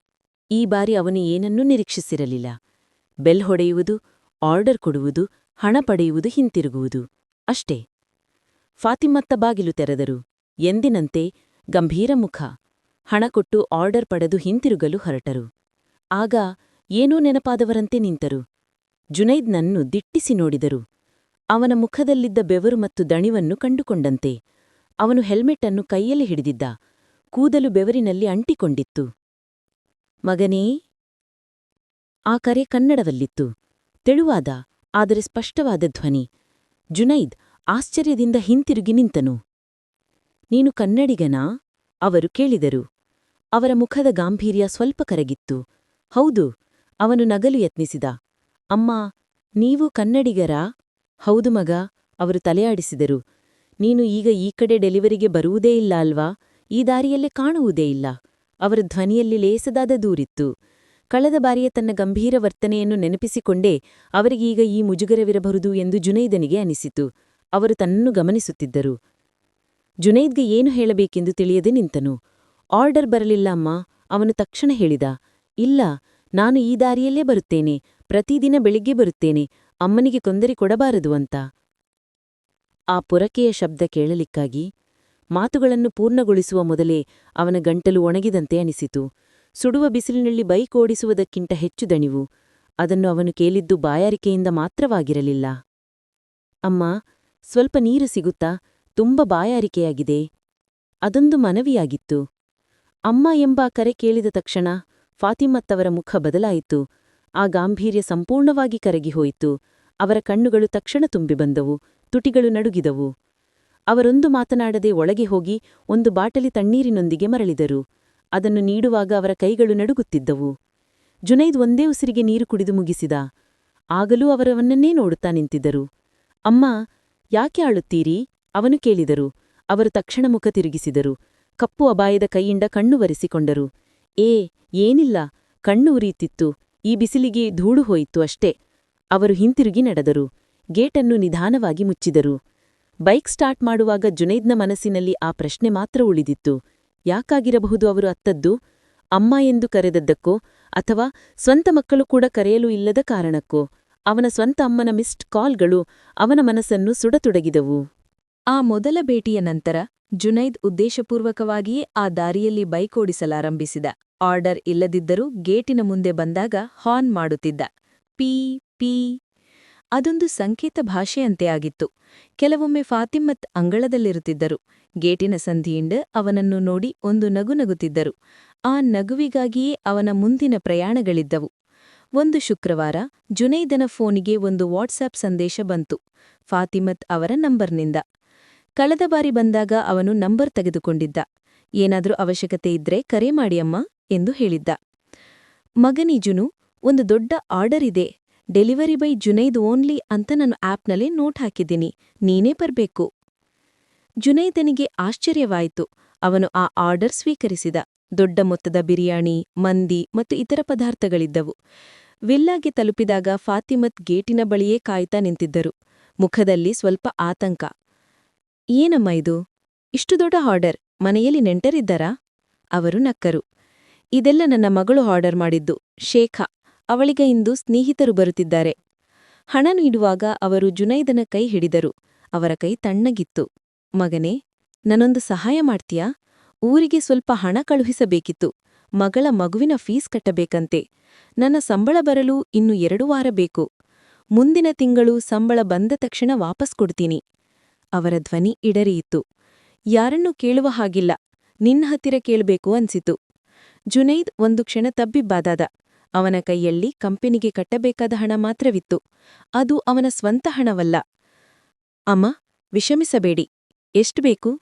ಈ ಬಾರಿ ಅವನು ಏನನ್ನೂ ನಿರೀಕ್ಷಿಸಿರಲಿಲ್ಲ. ಬೆಲ್ ಹೊಡೆಯುವುದು, ಆರ್ಡರ್ ಕೊಡುವುದು, ಹಣ ಪಡೆಯುವುದು ಹಿಂತಿರುಗುವುದು. ಅಷ್ಟೇ. ಫಾತಿಮತ್ತ ಬಾಗಿಲು ತೆರೆದರು. ಎಂದಿನಂತೆ ಗಂಭೀರ ಮುಖ. ಹಣ ಕೊಟ್ಟು ಆರ್ಡರ್ ಪಡೆದು ಹಿಂತಿರುಗಲು ಹೊರಟರು. ಆಗ ಏನೂ ನೆನಪಾದವರಂತೆ ನಿಂತರು. ಜುನೈದ್ನನ್ನು ದಿಟ್ಟಿಸಿ ನೋಡಿದರು. ಅವನ ಮುಖದಲ್ಲಿದ್ದ ಬೆವರು ಮತ್ತು ದಣಿವನ್ನು ಕಂಡುಕೊಂಡಂತೆ. ಅವನು ಹೆಲ್ಮೆಟ್ ಅನ್ನು ಕೈಯಲ್ಲಿ ಹಿಡಿದಿದ್ದ. ಕೂದಲು ಬೆವರಿನಲ್ಲಿ ಅಂಟಿಕೊಂಡಿತ್ತು. ಮಗನೇ, ಆ ಕರೆ ಕನ್ನಡದಲ್ಲಿತ್ತು. ತೆಳುವಾದ, ಆದರೆ ಸ್ಪಷ್ಟವಾದ ಧ್ವನಿ. ಜುನೈದ್ ಆಶ್ಚರ್ಯದಿಂದ ಹಿಂತಿರುಗಿ ನಿಂತನು. ನೀನು ಕನ್ನಡಿಗನಾ? ಅವರು ಕೇಳಿದರು. ಅವರ ಮುಖದ ಗಾಂಭೀರ್ಯ ಸ್ವಲ್ಪ ಕರಗಿತ್ತು. ಹೌದು, ಅವನು ನಗಲು ಯತ್ನಿಸಿದ. ಅಮ್ಮ, ನೀವು ಕನ್ನಡಿಗರಾ? ಹೌದು ಮಗ, ಅವರು ತಲೆಯಾಡಿಸಿದರು. ನೀನು ಈಗ ಈ ಕಡೆ ಡೆಲಿವರಿಗೆ ಬರುವುದೇ ಇಲ್ಲ ಅಲ್ವಾ? ಈ ದಾರಿಯಲ್ಲೇ ಕಾಣುವುದೇ ಇಲ್ಲ. ಅವರ ಧ್ವನಿಯಲ್ಲಿ ಲೇಸದಾದ ದೂರಿತ್ತು. ಕಳೆದ ಬಾರಿಯ ತನ್ನ ಗಂಭೀರ ವರ್ತನೆಯನ್ನು ನೆನಪಿಸಿಕೊಂಡೇ ಅವರಿಗೀಗ ಈ ಮುಜುಗರವಿರಬಹುದು ಎಂದು ಜುನೈದನಿಗೆ ಅನಿಸಿತು. ಅವರು ತನ್ನನ್ನು ಗಮನಿಸುತ್ತಿದ್ದರು. ಜುನೈದ್ಗೆ ಏನು ಹೇಳಬೇಕೆಂದು ತಿಳಿಯದೆ ನಿಂತನು. ಆರ್ಡರ್ ಬರಲಿಲ್ಲ ಅಮ್ಮ, ಅವನು ತಕ್ಷಣ ಹೇಳಿದ. ಇಲ್ಲ, ನಾನು ಈ ದಾರಿಯಲ್ಲೇ ಬರುತ್ತೇನೆ. ಪ್ರತಿದಿನ ಬೆಳಿಗ್ಗೆ ಬರುತ್ತೇನೆ. ಅಮ್ಮನಿಗೆ ತೊಂದರೆ ಕೊಡಬಾರದು, ಅಂತ. ಆ ಪೊರಕೆಯ ಶಬ್ದ ಕೇಳಲಿಕ್ಕಾಗಿ ಮಾತುಗಳನ್ನು ಪೂರ್ಣಗೊಳಿಸುವ ಮೊದಲೇ ಅವನ ಗಂಟಲು ಒಣಗಿದಂತೆ ಅನಿಸಿತು. ಸುಡುವ ಬಿಸಿಲಿನಲ್ಲಿ ಬೈಕ್ ಓಡಿಸುವುದಕ್ಕಿಂತ ಹೆಚ್ಚು ದಣಿವು. ಅದನ್ನು ಅವನು ಕೇಳಿದ್ದು ಬಾಯಾರಿಕೆಯಿಂದ ಮಾತ್ರವಾಗಿರಲಿಲ್ಲ. ಅಮ್ಮ, ಸ್ವಲ್ಪ ನೀರು ಸಿಗುತ್ತಾ? ತುಂಬ ಬಾಯಾರಿಕೆಯಾಗಿದೆ. ಅದೊಂದು ಮನವಿಯಾಗಿತ್ತು. ಅಮ್ಮ ಎಂಬ ಕರೆ ಕೇಳಿದ ತಕ್ಷಣ ಫಾತಿಮತ್ತವರ ಮುಖ ಬದಲಾಯಿತು. ಆ ಗಾಂಭೀರ್ಯ ಸಂಪೂರ್ಣವಾಗಿ ಕರಗಿಹೋಯಿತು ಅವರ ಕಣ್ಣುಗಳು ತಕ್ಷಣ ತುಂಬಿ ಬಂದವು. ತುಟಿಗಳು ನಡುಗಿದವು. ಅವರೊಂದು ಮಾತನಾಡದೆ ಒಳಗೆ ಹೋಗಿ ಒಂದು ಬಾಟಲಿ ತಣ್ಣೀರಿನೊಂದಿಗೆ ಮರಳಿದರು. ಅದನ್ನು ನೀಡುವಾಗ ಅವರ ಕೈಗಳು ನಡುಗುತ್ತಿದ್ದವು. ಜುನೈದ್ ಒಂದೇ ಉಸಿರಿಗೆ ನೀರು ಕುಡಿದು ಮುಗಿಸಿದ. ಆಗಲೂ ಅವರವನ್ನನ್ನೇ ನೋಡುತ್ತಾ ನಿಂತಿದ್ದರು. ಅಮ್ಮ, ಯಾಕೆ ಆಳುತ್ತೀರಿ? ಅವನು ಕೇಳಿದರು. ಅವರು ತಕ್ಷಣ ಮುಖ ತಿರುಗಿಸಿದರು. ಕಪ್ಪು ಅಬಾಯದ ಕೈಯಿಂದ ಕಣ್ಣು ಒರೆಸಿಕೊಂಡರು. ಏ, ಏನಿಲ್ಲ. ಕಣ್ಣು ಉರಿಯುತ್ತಿತ್ತು. ಈ ಬಿಸಿಲಿಗೆ ಧೂಳು ಹೋಯಿತು ಅಷ್ಟೇ. ಅವರು ಹಿಂತಿರುಗಿ ನಡೆದರು. ಗೇಟನ್ನು ನಿಧಾನವಾಗಿ ಮುಚ್ಚಿದರು. ಬೈಕ್ ಸ್ಟಾರ್ಟ್ ಮಾಡುವಾಗ ಜುನೈದ್ನ ಮನಸ್ಸಿನಲ್ಲಿ ಆ ಪ್ರಶ್ನೆ ಮಾತ್ರ ಉಳಿದಿತ್ತು. ಯಾಕಾಗಿರಬಹುದು ಅವರು ಅತ್ತದ್ದು? ಅಮ್ಮ ಎಂದು ಕರೆದದ್ದಕ್ಕೋ? ಅಥವಾ ಸ್ವಂತ ಮಕ್ಕಳು ಕೂಡ ಕರೆಯಲು ಇಲ್ಲದ ಕಾರಣಕ್ಕೋ? ಅವನ ಸ್ವಂತ ಅಮ್ಮನ ಮಿಸ್ಡ್ ಕಾಲ್ಗಳು ಅವನ ಮನಸ್ಸನ್ನು ಸುಡತೊಡಗಿದವು. ಆ ಮೊದಲ ಭೇಟಿಯ ನಂತರ ಜುನೈದ್ ಉದ್ದೇಶಪೂರ್ವಕವಾಗಿಯೇ ಆ ದಾರಿಯಲ್ಲಿ ಬೈಕ್ ಓಡಿಸಲಾರಂಭಿಸಿದ. ಆರ್ಡರ್ ಇಲ್ಲದಿದ್ದರೂ ಗೇಟಿನ ಮುಂದೆ ಬಂದಾಗ ಹಾರ್ನ್ ಮಾಡುತ್ತಿದ್ದ. ಪೀ ಪೀ ಅದೊಂದು ಸಂಕೇತ ಭಾಷೆಯಂತೆ ಆಗಿತ್ತು. ಕೆಲವೊಮ್ಮೆ ಫಾತಿಮತ್ ಅಂಗಳದಲ್ಲಿರುತ್ತಿದ್ದರು. ಗೇಟಿನ ಸಂಧಿಯಿಂದ ಅವನನ್ನು ನೋಡಿ ಒಂದು ನಗು ನಗುತ್ತಿದ್ದರು. ಆ ನಗುವಿಗಾಗಿಯೇ ಅವನ ಮುಂದಿನ ಪ್ರಯಾಣಗಳಿದ್ದವು. ಒಂದು ಶುಕ್ರವಾರ ಜುನೈದನ ಫೋನಿಗೆ ಒಂದು ವಾಟ್ಸಾಪ್ ಸಂದೇಶ ಬಂತು. ಫಾತಿಮತ್ ಅವರ ನಂಬರ್ನಿಂದ. ಕಳೆದ ಬಾರಿ ಬಂದಾಗ ಅವನು ನಂಬರ್ ತೆಗೆದುಕೊಂಡಿದ್ದ. ಏನಾದರೂ ಅವಶ್ಯಕತೆ ಇದ್ರೆ ಕರೆ ಮಾಡಿಯಮ್ಮ ಎಂದು ಹೇಳಿದ್ದ. ಮಗನಿಜುನು ಒಂದು ದೊಡ್ಡ ಆರ್ಡರ್ ಇದೆ. ಡೆಲಿವರಿ ಬೈ ಜುನೈದ್ ಓನ್ಲಿ ಅಂತ ನಾನು ಆ್ಯಪ್ನಲ್ಲಿ ನೋಟ್ ಹಾಕಿದ್ದೀನಿ. ನೀನೇ ಬರ್ಬೇಕು. ಜುನೈದನಿಗೆ ಆಶ್ಚರ್ಯವಾಯಿತು. ಅವನು ಆ ಆರ್ಡರ್ ಸ್ವೀಕರಿಸಿದ. ದೊಡ್ಡ ಮೊತ್ತದ ಬಿರಿಯಾನಿ, ಮಂದಿ ಮತ್ತು ಇತರ ಪದಾರ್ಥಗಳಿದ್ದವು. ವಿಲ್ಲಾಗೆ ತಲುಪಿದಾಗ ಫಾತಿಮತ್ ಗೇಟಿನ ಬಳಿಯೇ ಕಾಯ್ತಾ ನಿಂತಿದ್ದರು. ಮುಖದಲ್ಲಿ ಸ್ವಲ್ಪ ಆತಂಕ. ಏನಮ್ಮ ಇದು? ಇಷ್ಟು ದೊಡ್ಡ ಆರ್ಡರ್, ಮನೆಯಲ್ಲಿ ನೆಂಟರಿದ್ದರಾ? ಅವರು ನಕ್ಕರು. ಇದೆಲ್ಲ ನನ್ನ ಮಗಳು ಆರ್ಡರ್ ಮಾಡಿದ್ದು, ಶೇಖಾ. ಅವಳಿಗೆ ಇಂದು ಸ್ನೇಹಿತರು ಬರುತ್ತಿದ್ದಾರೆ. ಹಣ ನೀಡುವಾಗ ಅವರು ಜುನೈದನ ಕೈ ಹಿಡಿದರು. ಅವರ ಕೈ ತಣ್ಣಗಿತ್ತು. ಮಗನೇ, ನನ್ನೊಂದು ಸಹಾಯ ಮಾಡ್ತೀಯಾ? ಊರಿಗೆ ಸ್ವಲ್ಪ ಹಣ ಕಳುಹಿಸಬೇಕಿತ್ತು. ಮಗಳ ಮಗುವಿನ ಫೀಸ್ ಕಟ್ಟಬೇಕಂತೆ. ನನ್ನ ಸಂಬಳ ಬರಲು ಇನ್ನು ಎರಡು ವಾರ ಬೇಕು. ಮುಂದಿನ ತಿಂಗಳು ಸಂಬಳ ಬಂದ ತಕ್ಷಣ ವಾಪಸ್ ಕೊಡ್ತೀನಿ. ಅವರ ಧ್ವನಿ ಇಡರಿಯಿತು. ಯಾರನ್ನೂ ಕೇಳುವ ಹಾಗಿಲ್ಲ. ನಿನ್ನ ಹತ್ತಿರ ಕೇಳಬೇಕು ಅನ್ಸಿತು. ಜುನೈದ್ ಒಂದು ಕ್ಷಣ ತಬ್ಬಿಬ್ಬಾದಾದ. ಅವನ ಕೈಯಲ್ಲಿ ಕಂಪನಿಗೆ ಕಟ್ಟಬೇಕಾದ ಹಣ ಮಾತ್ರವಿತ್ತು. ಅದು ಅವನ ಸ್ವಂತ ಹಣವಲ್ಲ. ಅಮ್ಮ, ವಿಷಮಿಸಬೇಡಿ. ಎಷ್ಟು ಬೇಕು?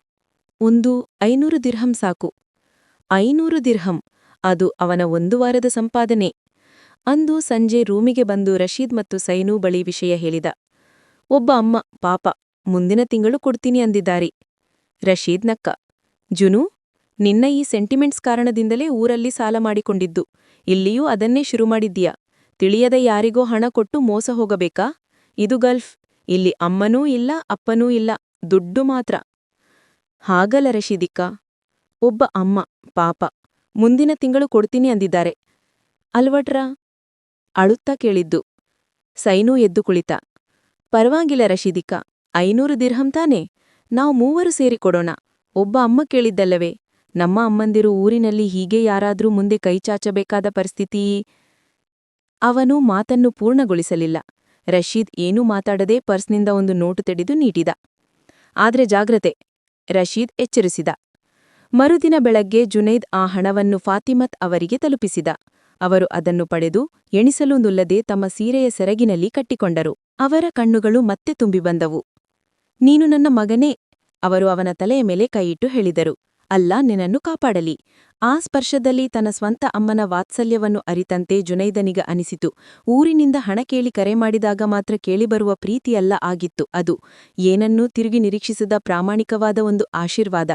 ಒಂದು ಐನೂರು ದಿರ್ಹಂ ಸಾಕು. ಐನೂರು ದಿರ್ಹಂ, ಅದು ಅವನ ಒಂದು ವಾರದ ಸಂಪಾದನೆ. ಅಂದು ಸಂಜೆ ರೂಮಿಗೆ ಬಂದು ರಶೀದ್ ಮತ್ತು ಸೈನೂ ಬಳಿ ವಿಷಯ ಹೇಳಿದ. ಒಬ್ಬ ಅಮ್ಮ, ಪಾಪ, ಮುಂದಿನ ತಿಂಗಳು ಕೊಡ್ತೀನಿ ಅಂದಿದ್ದಾರೆ. ರಶೀದ್ ನಕ್ಕ, ಜುನು, ನಿನ್ನ ಈ ಸೆಂಟಿಮೆಂಟ್ಸ್ ಕಾರಣದಿಂದಲೇ ಊರಲ್ಲಿ ಸಾಲ ಮಾಡಿಕೊಂಡಿದ್ದು. ಇಲ್ಲಿಯೂ ಅದನ್ನೇ ಶುರು ಮಾಡಿದ್ದೀಯಾ? ತಿಳಿಯದ ಯಾರಿಗೋ ಹಣ ಕೊಟ್ಟು ಮೋಸ ಹೋಗಬೇಕಾ? ಇದು ಗಲ್ಫ್. ಇಲ್ಲಿ ಅಮ್ಮನೂ ಇಲ್ಲ, ಅಪ್ಪನೂ ಇಲ್ಲ, ದುಡ್ಡು ಮಾತ್ರ. ಹಾಗಲ್ಲ ರಶೀದಿಕ್ಕ. ಒಬ್ಬ ಅಮ್ಮ, ಪಾಪ. ಮುಂದಿನ ತಿಂಗಳು ಕೊಡ್ತೀನಿ ಅಂದಿದ್ದಾರೆ. ಅಲ್ವಟ್ರ? ಅಳುತ್ತಾ ಕೇಳಿದ್ದು. ಸೈನೂ ಎದ್ದು ಕುಳಿತ. ಪರವಾಗಿಲ್ಲ ರಶೀದಿಕ್ಕ. ಐನೂರು ದಿರ್ಹಂ ತಾನೆ? ನಾವು ಮೂವರು ಸೇರಿ ಕೊಡೋಣ. ಒಬ್ಬ ಅಮ್ಮ ಕೇಳಿದ್ದಲ್ಲವೇ? ನಮ್ಮ ಅಮ್ಮಂದಿರು ಊರಿನಲ್ಲಿ ಹೀಗೆ ಯಾರಾದರೂ ಮುಂದೆ ಕೈಚಾಚಬೇಕಾದ ಪರಿಸ್ಥಿತಿ? ಅವನು ಮಾತನ್ನು ಪೂರ್ಣಗೊಳಿಸಲಿಲ್ಲ. ರಶೀದ್ ಏನೂ ಮಾತಾಡದೆ ಪರ್ಸ್ನಿಂದ ಒಂದು ನೋಟು ತೆಗೆದು ನೀಟಿದ ಆದ್ರೆ ಜಾಗ್ರತೆ, ರಶೀದ್ ಎಚ್ಚರಿಸಿದ. ಮರುದಿನ ಬೆಳಗ್ಗೆ ಜುನೈದ್ ಆ ಹಣವನ್ನು ಫಾತಿಮತ್ ಅವರಿಗೆ ತಲುಪಿಸಿದ. ಅವರು ಅದನ್ನು ಪಡೆದು ಎಣಿಸಲು ನುಲ್ಲದೆ ತಮ್ಮ ಸೀರೆಯ ಸೆರಗಿನಲ್ಲಿ ಕಟ್ಟಿಕೊಂಡರು. ಅವರ ಕಣ್ಣುಗಳು ಮತ್ತೆ ತುಂಬಿ ಬಂದವು ನೀನು ನನ್ನ ಮಗನೇ, ಅವರು ಅವನ ತಲೆಯ ಮೇಲೆ ಕೈಯಿಟ್ಟು ಹೇಳಿದರು. ಅಲ್ಲ ನಿನ್ನನ್ನು ಕಾಪಾಡಲಿ. ಆ ಸ್ಪರ್ಶದಲ್ಲಿ ತನ್ನ ಸ್ವಂತ ಅಮ್ಮನ ವಾತ್ಸಲ್ಯವನ್ನು ಅರಿತಂತೆ ಜುನೈದನಿಗ ಅನಿಸಿತು. ಊರಿನಿಂದ ಹಣ ಕೇಳಿ ಕರೆ ಮಾಡಿದಾಗ ಮಾತ್ರ ಕೇಳಿಬರುವ ಪ್ರೀತಿಯಲ್ಲ ಆಗಿತ್ತು ಅದು. ಏನನ್ನೂ ತಿರುಗಿ ನಿರೀಕ್ಷಿಸದ ಪ್ರಾಮಾಣಿಕವಾದ ಒಂದು ಆಶೀರ್ವಾದ.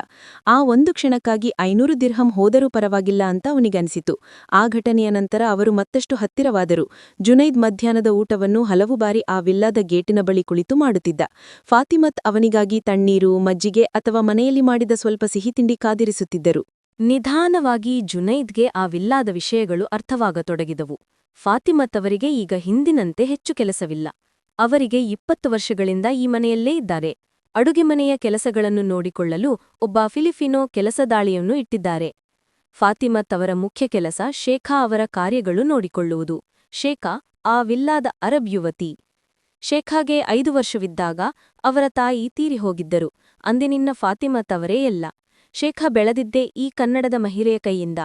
ಆ ಒಂದು ಕ್ಷಣಕ್ಕಾಗಿ ಐನೂರು ದಿರ್ಹಂ ಹೋದರೂ ಪರವಾಗಿಲ್ಲ ಅಂತ ಅವನಿಗನಿಸಿತು. ಆ ಘಟನೆಯ ನಂತರ ಅವರು ಮತ್ತಷ್ಟು ಹತ್ತಿರವಾದರು. ಜುನೈದ್ ಮಧ್ಯಾಹ್ನದ ಊಟವನ್ನು ಹಲವು ಬಾರಿ ಆ ವಿಲ್ಲಾದ ಗೇಟಿನ ಬಳಿ ಕುಳಿತು ಮಾಡುತ್ತಿದ್ದ. ಫಾತಿಮತ್ ಅವನಿಗಾಗಿ ತಣ್ಣೀರು, ಮಜ್ಜಿಗೆ ಅಥವಾ ಮನೆಯಲ್ಲಿ ಮಾಡಿದ ಸ್ವಲ್ಪ ಸಿಹಿತಿಂಡಿ ಕಾದಿರಿಸುತ್ತಿದ್ದರು. ನಿಧಾನವಾಗಿ ಜುನೈದ್ಗೆ ಆ ವಿಲ್ಲಾದ ವಿಷಯಗಳು ಅರ್ಥವಾಗತೊಡಗಿದವು. ಫಾತಿಮತ್ ಅವರಿಗೆ ಈಗ ಹಿಂದಿನಂತೆ ಹೆಚ್ಚು ಕೆಲಸವಿಲ್ಲ. ಅವರಿಗೆ ಇಪ್ಪತ್ತು ವರ್ಷಗಳಿಂದ ಈ ಮನೆಯಲ್ಲೇ ಇದ್ದಾರೆ. ಅಡುಗೆ ಮನೆಯ ಕೆಲಸಗಳನ್ನು ನೋಡಿಕೊಳ್ಳಲು ಒಬ್ಬ ಫಿಲಿಫಿನೋ ಕೆಲಸದಾಳಿಯನ್ನು ಇಟ್ಟಿದ್ದಾರೆ. ಫಾತಿಮತ್ ಅವರ ಮುಖ್ಯ ಕೆಲಸ ಶೇಖಾ ಅವರ ಕಾರ್ಯಗಳು ನೋಡಿಕೊಳ್ಳುವುದು. ಶೇಖಾ, ಆ ವಿಲ್ಲಾದ ಅರಬ್ ಯುವತಿ. ಶೇಖಾಗೆ ಐದು ವರ್ಷವಿದ್ದಾಗ ಅವರ ತಾಯಿ ತೀರಿ ಹೋಗಿದ್ದರು ಅಂದಿನಿನ್ನ ಫಾತಿಮತ್ ಅವರೇ ಎಲ್ಲ. ಶೇಖಾ ಬೆಳೆದಿದ್ದೇ ಈ ಕನ್ನಡದ ಮಹಿಳೆಯ ಕೈಯಿಂದ.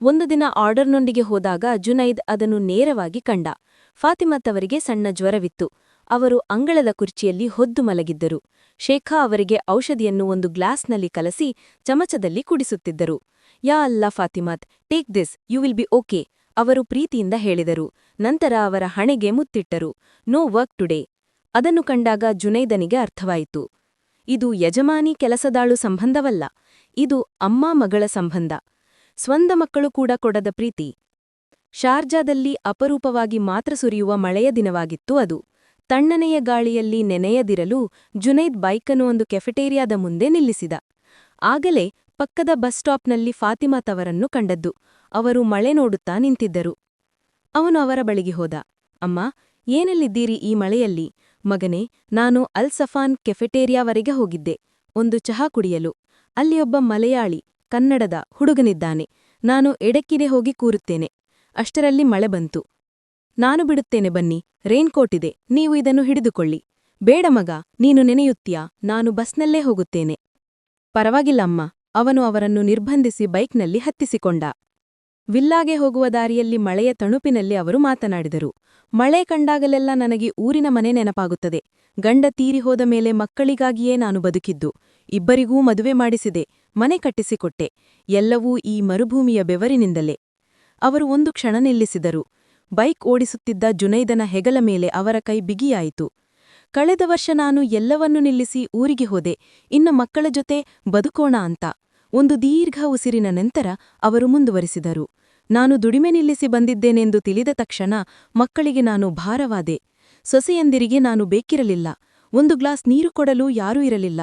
ಒಂದು ದಿನ ಆರ್ಡರ್ನೊಂದಿಗೆ ಹೋದಾಗ ಜುನೈದ್ ಅದನ್ನು ನೇರವಾಗಿ ಕಂಡ. ಫಾತಿಮತ್ತವರಿಗೆ ಸಣ್ಣ ಜ್ವರವಿತ್ತು. ಅವರು ಅಂಗಳದ ಕುರ್ಚಿಯಲ್ಲಿ ಹೊದ್ದು ಮಲಗಿದ್ದರು. ಶೇಖಾ ಅವರಿಗೆ ಔಷಧಿಯನ್ನು ಒಂದು ಗ್ಲಾಸ್ನಲ್ಲಿ ಕಲಸಿ ಚಮಚದಲ್ಲಿ ಕುಡಿಸುತ್ತಿದ್ದರು. ಯಾ ಅಲ್ಲಾ Fatimath, take this, you will be okay, ಅವರು ಪ್ರೀತಿಯಿಂದ ಹೇಳಿದರು. ನಂತರ ಅವರ ಹಣೆಗೆ ಮುತ್ತಿಟ್ಟರು. No work today. ಅದನ್ನು ಕಂಡಾಗ ಜುನೈದನಿಗೆ ಅರ್ಥವಾಯಿತು. ಇದು ಯಜಮಾನಿ ಕೆಲಸದಾಳು ಸಂಬಂಧವಲ್ಲ. ಇದು ಅಮ್ಮ ಮಗಳ ಸಂಬಂಧ. ಸ್ವಂತ ಮಕ್ಕಳು ಕೂಡ ಕೊಡದ ಪ್ರೀತಿ. ಶಾರ್ಜಾದಲ್ಲಿ ಅಪರೂಪವಾಗಿ ಮಾತ್ರ ಸುರಿಯುವ ಮಳೆಯ ದಿನವಾಗಿತ್ತು ಅದು. ತಣ್ಣನೆಯ ಗಾಳಿಯಲ್ಲಿ ನೆನೆಯದಿರಲು ಜುನೈದ್ ಬೈಕನ್ನು ಒಂದು ಕೆಫೆಟೇರಿಯಾದ ಮುಂದೆ ನಿಲ್ಲಿಸಿದ. ಆಗಲೇ ಪಕ್ಕದ ಬಸ್ ಸ್ಟಾಪ್ನಲ್ಲಿ ಫಾತಿಮಾ ತವರನ್ನು ಕಂಡದ್ದು. ಅವರು ಮಳೆ ನೋಡುತ್ತಾ ನಿಂತಿದ್ದರು. ಅವನು ಅವರ ಬಳಿಗೆ ಹೋದ. ಅಮ್ಮ, ಏನಲ್ಲಿದ್ದೀರಿ ಈ ಮಳೆಯಲ್ಲಿ? ಮಗನೇ, ನಾನು ಅಲ್ ಸಫಾನ್ ಕೆಫೆಟೇರಿಯಾವರೆಗೆ ಹೋಗಿದ್ದೆ. ಒಂದು ಚಹಾ ಕುಡಿಯಲು. ಅಲ್ಲಿ ಒಬ್ಬ ಮಲಯಾಳಿ, ಕನ್ನಡದ ಹುಡುಗನಿದ್ದಾನೆ. ನಾನು ಎಡಕ್ಕಿದೆ ಹೋಗಿ ಕೂರುತ್ತೇನೆ. ಅಷ್ಟರಲ್ಲಿ ಮಳೆ ಬಂತು. ನಾನು ಬಿಡುತ್ತೇನೆ ಬನ್ನಿ ರೈನ್ಕೋಟ್ ಇದೆ, ನೀವು ಇದನ್ನು ಹಿಡಿದುಕೊಳ್ಳಿ. ಬೇಡ ಮಗ, ನೀನು ನೆನೆಯುತ್ತೀಯಾ? ನಾನು ಬಸ್ನಲ್ಲೇ ಹೋಗುತ್ತೇನೆ. ಪರವಾಗಿಲ್ಲಮ್ಮ ಅವನು ಅವರನ್ನು ನಿರ್ಬಂಧಿಸಿ ಬೈಕ್ನಲ್ಲಿ ಹತ್ತಿಸಿಕೊಂಡ. ವಿಲ್ಲಾಗೆ ಹೋಗುವ ದಾರಿಯಲ್ಲಿ ಮಳೆಯ ತಣುಪಿನಲ್ಲಿ ಅವರು ಮಾತನಾಡಿದರು. ಮಳೆ ಕಂಡಾಗಲೆಲ್ಲ ನನಗೆ ಊರಿನ ಮನೆ ನೆನಪಾಗುತ್ತದೆ. ಗಂಡ ತೀರಿ ಹೋದ ಮೇಲೆ ಮಕ್ಕಳಿಗಾಗಿಯೇ ನಾನು ಬದುಕಿದ್ದು. ಇಬ್ಬರಿಗೂ ಮದುವೆ ಮಾಡಿಸಿದೆ, ಮನೆ ಕಟ್ಟಿಸಿಕೊಟ್ಟೆ. ಎಲ್ಲವೂ ಈ ಮರುಭೂಮಿಯ ಬೆವರಿನಿಂದಲೇ. ಅವರು ಒಂದು ಕ್ಷಣ ನಿಲ್ಲಿಸಿದರು. ಬೈಕ್ ಓಡಿಸುತ್ತಿದ್ದ ಜುನೈದನ ಹೆಗಲ ಮೇಲೆ ಅವರ ಕೈ ಬಿಗಿಯಾಯಿತು. ಕಳೆದ ವರ್ಷ ನಾನು ಎಲ್ಲವನ್ನೂ ನಿಲ್ಲಿಸಿ ಊರಿಗೆ ಹೋದೆ. ಇನ್ನು ಮಕ್ಕಳ ಜೊತೆ ಬದುಕೋಣ ಅಂತ. ಒಂದು ದೀರ್ಘ ಉಸಿರಿನ ನಂತರ ಅವರು ಮುಂದುವರಿಸಿದರು. ನಾನು ದುಡಿಮೆ ನಿಲ್ಲಿಸಿ ಬಂದಿದ್ದೇನೆಂದು ತಿಳಿದ ತಕ್ಷಣ ಮಕ್ಕಳಿಗೆ ನಾನು ಭಾರವಾದೆ. ಸೊಸೆಯಂದಿರಿಗೆ ನಾನು ಬೇಕಿರಲಿಲ್ಲ. ಒಂದು ಗ್ಲಾಸ್ ನೀರು ಕೊಡಲು ಯಾರೂ ಇರಲಿಲ್ಲ.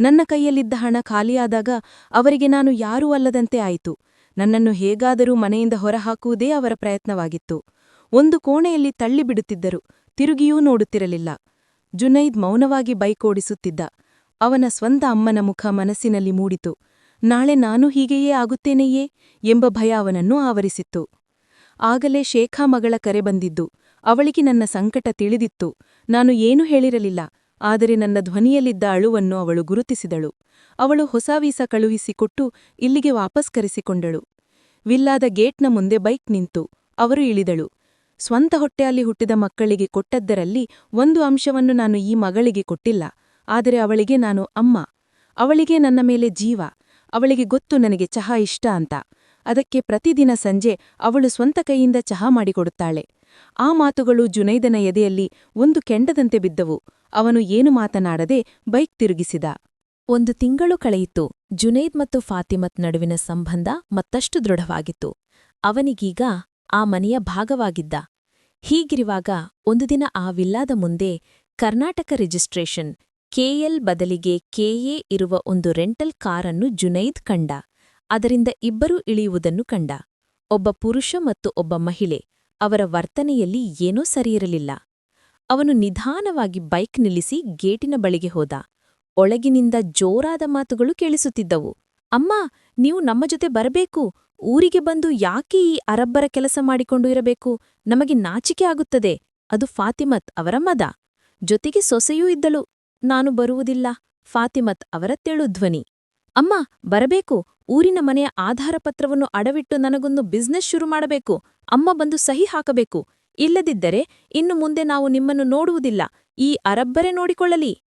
ನನ್ನ ಕೈಯಲ್ಲಿದ್ದ ಹಣ ಖಾಲಿಯಾದಾಗ ಅವರಿಗೆ ನಾನು ಯಾರೂ ಅಲ್ಲದಂತೆ ಆಯಿತು. ನನ್ನನ್ನು ಹೇಗಾದರೂ ಮನೆಯಿಂದ ಹೊರಹಾಕುವುದೇ ಅವರ ಪ್ರಯತ್ನವಾಗಿತ್ತು. ಒಂದು ಕೋಣೆಯಲ್ಲಿ ತಳ್ಳಿಬಿಡುತ್ತಿದ್ದರು ತಿರುಗಿಯೂ ನೋಡುತ್ತಿರಲಿಲ್ಲ. ಜುನೈದ್ ಮೌನವಾಗಿ ಬೈಕ್ ಓಡಿಸುತ್ತಿದ್ದ. ಅವನ ಸ್ವಂತ ಅಮ್ಮನ ಮುಖ ಮನಸ್ಸಿನಲ್ಲಿ ಮೂಡಿತು. ನಾಳೆ ನಾನು ಹೀಗೆಯೇ ಆಗುತ್ತೇನೆಯೇ ಎಂಬ ಭಯ ಅವನನ್ನು ಆವರಿಸಿತ್ತು. ಆಗಲೇ ಶೇಖಾ ಮಗಳ ಕರೆ ಬಂದಿದ್ದು, ಅವಳಿಗೆ ನನ್ನ ಸಂಕಟ ತಿಳಿದಿತ್ತು, ನಾನು ಏನೂ ಹೇಳಿರಲಿಲ್ಲ, ಆದರೆ ನನ್ನ ಧ್ವನಿಯಲ್ಲಿದ್ದ ಅಳುವನ್ನು ಅವಳು ಗುರುತಿಸಿದಳು. ಅವಳು ಹೊಸ ವೀಸಾ ಕಳುಹಿಸಿಕೊಟ್ಟು ಇಲ್ಲಿಗೆ ವಾಪಸ್ ಕರೆಸಿಕೊಂಡಳು. ವಿಲ್ಲಾದ ಗೇಟ್ನ ಮುಂದೆ ಬೈಕ್ ನಿಂತು ಅವರು ಇಳಿದಳು. ಸ್ವಂತ ಹೊಟ್ಟೆಯಲ್ಲಿ ಹುಟ್ಟಿದ ಮಕ್ಕಳಿಗೆ ಕೊಟ್ಟದ್ದರಲ್ಲಿ ಒಂದು ಅಂಶವನ್ನು ನಾನು ಈ ಮಗಳಿಗೆ ಕೊಟ್ಟಿಲ್ಲ, ಆದರೆ ಅವಳಿಗೆ ನಾನು ಅಮ್ಮ. ಅವಳಿಗೆ ನನ್ನ ಮೇಲೆ ಜೀವ. ಅವಳಿಗೆ ಗೊತ್ತು ನನಗೆ ಚಹಾ ಇಷ್ಟ ಅಂತ. ಅದಕ್ಕೆ ಪ್ರತಿದಿನ ಸಂಜೆ ಅವಳು ಸ್ವಂತ ಕೈಯಿಂದ ಚಹಾ ಮಾಡಿಕೊಡುತ್ತಾಳೆ. ಆ ಮಾತುಗಳು ಜುನೈದನ ಎದೆಯಲ್ಲಿ ಒಂದು ಕೆಂಡದಂತೆ ಬಿದ್ದವು. ಅವನು ಏನು ಮಾತನಾಡದೆ ಬೈಕ್ ತಿರುಗಿಸಿದ. ಒಂದು ತಿಂಗಳು ಕಳೆಯಿತು. ಜುನೈದ್ ಮತ್ತು ಫಾತಿಮತ್ ನಡುವಿನ ಸಂಬಂಧ ಮತ್ತಷ್ಟು ದೃಢವಾಗಿತ್ತು. ಅವನಿಗೀಗ ಆ ಮನೆಯ ಭಾಗವಾಗಿದ್ದ. ಹೀಗಿರುವಾಗ ಒಂದು ದಿನ ಆ ವಿಲ್ಲಾದ ಮುಂದೆ ಕರ್ನಾಟಕ ರಿಜಿಸ್ಟ್ರೇಷನ್ ಕೆಎಲ್ ಬದಲಿಗೆ ಕೆಎ ಇರುವ ಒಂದು ರೆಂಟಲ್ ಕಾರನ್ನು ಜುನೈದ್ ಕಂಡ. ಅದರಿಂದ ಇಬ್ಬರೂ ಇಳಿಯುವುದನ್ನು ಕಂಡ. ಒಬ್ಬ ಪುರುಷ ಮತ್ತು ಒಬ್ಬ ಮಹಿಳೆ, ಅವರ ವರ್ತನೆಯಲ್ಲಿ ಏನೂ ಸರಿಯಿರಲಿಲ್ಲ. ಅವನು ನಿಧಾನವಾಗಿ ಬೈಕ್ ನಿಲ್ಲಿಸಿ ಗೇಟಿನ ಬಳಿಗೆ ಹೋದ. ಒಳಗಿನಿಂದ ಜೋರಾದ ಮಾತುಗಳು ಕೇಳಿಸುತ್ತಿದ್ದವು. ಅಮ್ಮ, ನೀವು ನಮ್ಮ ಜೊತೆ ಬರಬೇಕು. ಊರಿಗೆ ಬಂದು ಯಾಕೆ ಈ ಅರಬ್ಬರ ಕೆಲಸ ಮಾಡಿಕೊಂಡು ಇರಬೇಕು? ನಮಗೆ ನಾಚಿಕೆ ಆಗುತ್ತದೆ. ಅದು ಫಾತಿಮತ್ ಅವರ ಮದ ಜೊತೆಗೆ ಸೊಸೆಯೂ ಇದ್ದಳು. ನಾನು ಬರುವುದಿಲ್ಲ. ಫಾತಿಮತ್ ಅವರ ತೆಳು ಧ್ವನಿ. ಅಮ್ಮ, ಬರಬೇಕು. ಊರಿನ ಮನೆಯ ಆಧಾರ ಪತ್ರವನ್ನು ಅಡವಿಟ್ಟು ನನಗೊಂದು ಬಿಸ್ನೆಸ್ ಶುರು ಮಾಡಬೇಕು. ಅಮ್ಮ ಬಂದು ಸಹಿ ಹಾಕಬೇಕು. ಇಲ್ಲದಿದ್ದರೆ ಇನ್ನು ಮುಂದೆ ನಾವು ನಿಮ್ಮನ್ನು ನೋಡುವುದಿಲ್ಲ. ಈ ಅರಬ್ಬರೆ ನೋಡಿಕೊಳ್ಳಲಿ.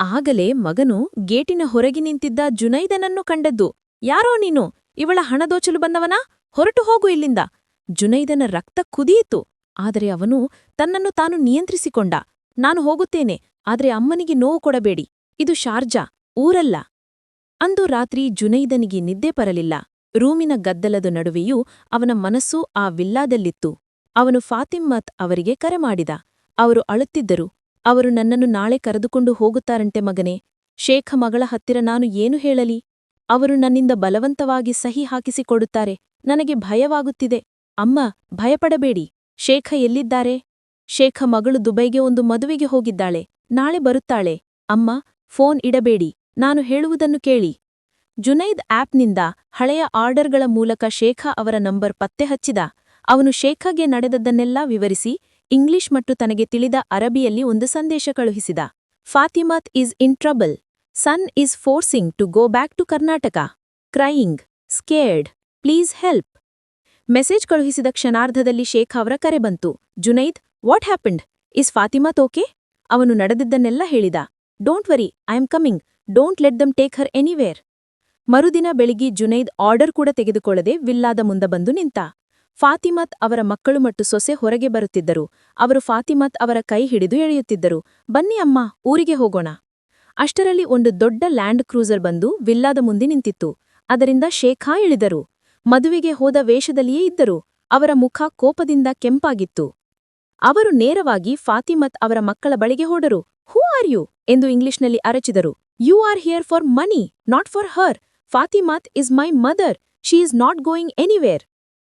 ಆಗಲೇ ಮಗನು ಗೇಟಿನ ಹೊರಗೆ ನಿಂತಿದ್ದ ಜುನೈದನನ್ನು ಕಂಡದ್ದು. ಯಾರೋ ನೀನು? ಇವಳ ಹಣದೋಚಲು ಬಂದವನಾ? ಹೊರಟು ಹೋಗು ಇಲ್ಲಿಂದ. ಜುನೈದನ ರಕ್ತ ಕುದಿಯಿತು. ಆದರೆ ಅವನು ತನ್ನನ್ನು ತಾನು ನಿಯಂತ್ರಿಸಿಕೊಂಡ. ನಾನು ಹೋಗುತ್ತೇನೆ, ಆದ್ರೆ ಅಮ್ಮನಿಗೆ ನೋವು ಕೊಡಬೇಡಿ. ಇದು ಶಾರ್ಜಾ, ಊರಲ್ಲ. ಅಂದು ರಾತ್ರಿ ಜುನೈದನಿಗೆ ನಿದ್ದೆ ಬರಲಿಲ್ಲ. ರೂಮಿನ ಗದ್ದಲದ ನಡುವೆಯೂ ಅವನ ಮನಸ್ಸು ಆ ವಿಲ್ಲಾದಲ್ಲಿತ್ತು. ಅವನು ಫಾತಿಮ್ಮತ್ ಅವರಿಗೆ ಕರೆ ಮಾಡಿದ. ಅವರು ಅಳುತ್ತಿದ್ದರು. ಅವರು ನನ್ನನ್ನು ನಾಳೆ ಕರೆದುಕೊಂಡು ಹೋಗುತ್ತಾರಂತೆ ಮಗನೇ. ಶೇಖ ಮಗಳ ಹತ್ತಿರ ನಾನು ಏನು ಹೇಳಲಿ? ಅವರು ನನ್ನಿಂದ ಬಲವಂತವಾಗಿ ಸಹಿ ಹಾಕಿಸಿಕೊಡುತ್ತಾರೆ. ನನಗೆ ಭಯವಾಗುತ್ತಿದೆ. ಅಮ್ಮ, ಭಯಪಡಬೇಡಿ. ಶೇಖ ಎಲ್ಲಿದ್ದಾರೆ? ಶೇಖ ಮಗಳು ದುಬೈಗೆ ಒಂದು ಮದುವೆಗೆ ಹೋಗಿದ್ದಾಳೆ. ನಾಳೆ ಬರುತ್ತಾಳೆ. ಅಮ್ಮ, ಫೋನ್ ಇಡಬೇಡಿ. ನಾನು ಹೇಳುವುದನ್ನು ಕೇಳಿ. ಜುನೈದ್ ಆಪ್ನಿಂದ ಹಳೆಯ ಆರ್ಡರ್ಗಳ ಮೂಲಕ ಶೇಖಾ ಅವರ ನಂಬರ್ ಪತ್ತೆ ಹಚ್ಚಿದ. ಅವನು ಶೇಖಗೆ ನಡೆದದ್ದನ್ನೆಲ್ಲ ವಿವರಿಸಿ, ಇಂಗ್ಲಿಷ್ ಮತ್ತು ತನಗೆ ತಿಳಿದ ಅರಬಿಯಲ್ಲಿ ಒಂದು ಸಂದೇಶ ಕಳುಹಿಸಿದ. Fatimath is in trouble. Son is forcing to go back to Karnataka. Crying. Scared. Please help. Message ಕಳುಹಿಸಿದ ಕ್ಷಣಾರ್ಧದಲ್ಲಿ ಶೇಖ್ ಅವರ ಕರೆ ಬಂತು. Junaid what happened is Fatima ತೋಕೆ ಅವನು ನಡೆದಿದ್ದನ್ನೆಲ್ಲ ಹೇಳಿದ. Don't worry I am coming don't let them take her anywhere ಮರುದಿನ ಬೆಳಿಗ್ಗೆ ಜುನೈದ್ ಆರ್ಡರ್ ಕೂಡ ತೆಗೆದುಕೊಳ್ಳದೆ ವಿಲ್ಲಾದ ಮುಂದೆ ಬಂದು ನಿಂತ. ಫಾತಿಮತ್ ಅವರ ಮಕ್ಕಳು ಮತ್ತು ಸೊಸೆ ಹೊರಗೆ ಬರುತ್ತಿದ್ದರು. ಅವರು ಫಾತಿಮತ್ ಅವರ ಕೈ ಹಿಡಿದು ಎಳೆಯುತ್ತಿದ್ದರು. ಬನ್ನಿ ಅಮ್ಮ, ಊರಿಗೆ ಹೋಗೋಣ. ಅಷ್ಟರಲ್ಲಿ ಒಂದು ದೊಡ್ಡ ಲ್ಯಾಂಡ್ ಕ್ರೂಸರ್ ಬಂದು ವಿಲ್ಲಾದ ಮುಂದೆ ನಿಂತಿತ್ತು. ಅದರಿಂದ ಶೇಖಾ ಇಳಿದರು. ಮದುವೆಗೆ ಹೋದ ವೇಷದಲ್ಲಿಯೇ ಇದ್ದರು. ಅವರ ಮುಖ ಕೋಪದಿಂದ ಕೆಂಪಾಗಿತ್ತು. ಅವರು ನೇರವಾಗಿ ಫಾತಿಮತ್ ಅವರ ಮಕ್ಕಳ ಬಳಿಗೆ ಹೋದರು. Who are you? ಎಂದು ಇಂಗ್ಲಿಷ್ನಲ್ಲಿ ಅರಚಿದರು. You are here for money, not for her. Fatimath is my mother. She is not going anywhere.